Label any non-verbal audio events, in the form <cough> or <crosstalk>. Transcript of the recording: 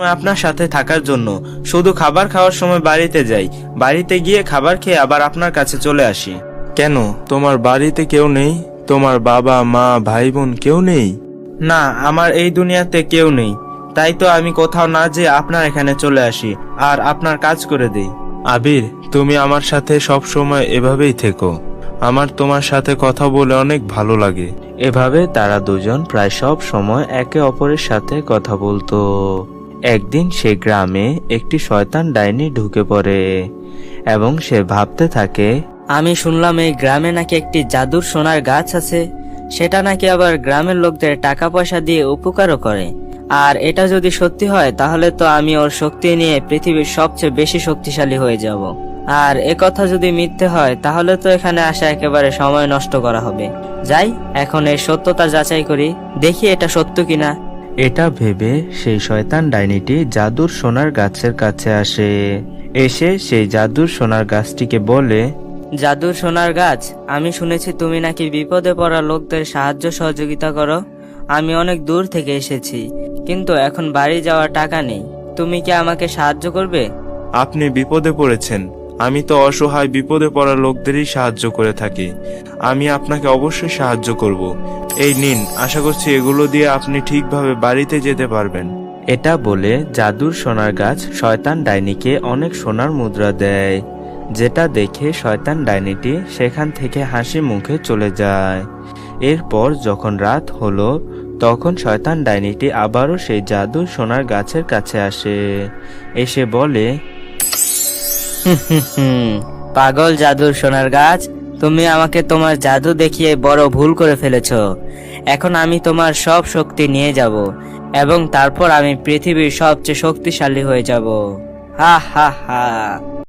সময় আপনার সাথে থাকার জন্য। শুধু খাবার খাওয়ার সময় বাড়িতে যাই। বাড়িতে গিয়ে খাবার খেয়ে আবার আপনার কাছে চলে আসি। কেন? তোমার বাড়িতে কেউ নেই? তোমার বাবা মা ভাই বোন কেউ নেই? না আমার এই দুনিয়াতে কেউ নেই। তাই তো আমি কোথাও না যে আপনার এখানে চলে আসি আর আপনার কাজ করে দেই। আবির তুমি আমার সাথে সব সময় এভাবেই থেকো। আমার তোমার সাথে কথা বলে অনেক ভালো লাগে। এভাবে তারা দুজন প্রায় সব সময় একে অপরের সাথে কথা বলতো। একদিন সে গ্রামে একটি শয়তান ডাইনি ঢুকে পড়ে এবং সে ভাবতে থাকে, আমি শুনলাম এই গ্রামে নাকি একটি জাদুর সোনার গাছ আছে। সেটা নাকি আবার গ্রামের লোকদের টাকা পয়সা দিয়ে উপকারও করে। আর এটা যদি সত্যি হয়, তাহলে তো আমি ওর শক্তি নিয়ে পৃথিবীর সবচেয়ে বেশি শক্তিশালী হয়ে যাব। আর এ কথা যদি মিথ্যে হয়, তাহলে তো এখানে আসা একেবারে সময় নষ্ট করা হবে। যাই, এখন এর সত্যতা যাচাই করি, দেখি এটা সত্য কিনা। এটা ভেবে সেই শয়তান ডাইনিটি জাদুর সোনার গাছের কাছে আসে। এসে সেই জাদুর সোনার গাছটিকে বলে জাদুর সোনার গাছ আমি শুনেছি তুমি নাকি বিপদে পড়া লোকদের সাহায্য সহযোগিতা করো। আমি অনেক দূর থেকে এসেছি কিন্তু এখন বাড়ি যাওয়ার টাকা নেই। তুমি কি আমাকে সাহায্য করবে? আপনি বিপদে পড়েছেন আমি তো অসহায় বিপদে পড়া লোকদেরই সাহায্য করে থাকি। আমি আপনাকে অবশ্যই সাহায্য করব। এই নিন, আশা করছি এগুলো দিয়ে আপনি ঠিকভাবে বাড়িতে যেতে পারবেন। এটা বলে জাদুর সোনার গাছ শয়তান ডাইনিকে অনেক সোনার মুদ্রা দেয়। যেটা দেখে শয়তান ডাইনিটি সেখান থেকে হাসি মুখে চলে যায়। এরপর যখন রাত হলো, তখন শয়তান ডাইনিটি আবারও সেই জাদুর সোনার গাছের কাছে আসে। এসে বলে <laughs> পাগল জাদুর সোনার গাছ, তুমি আমাকে তোমার জাদু দেখিয়ে বড় ভুল করে ফেলেছ। এখন আমি তোমার সব শক্তি নিয়ে যাব এবং তারপর আমি পৃথিবীর সবচেয়ে শক্তিশালী হয়ে যাব। হা হা হা।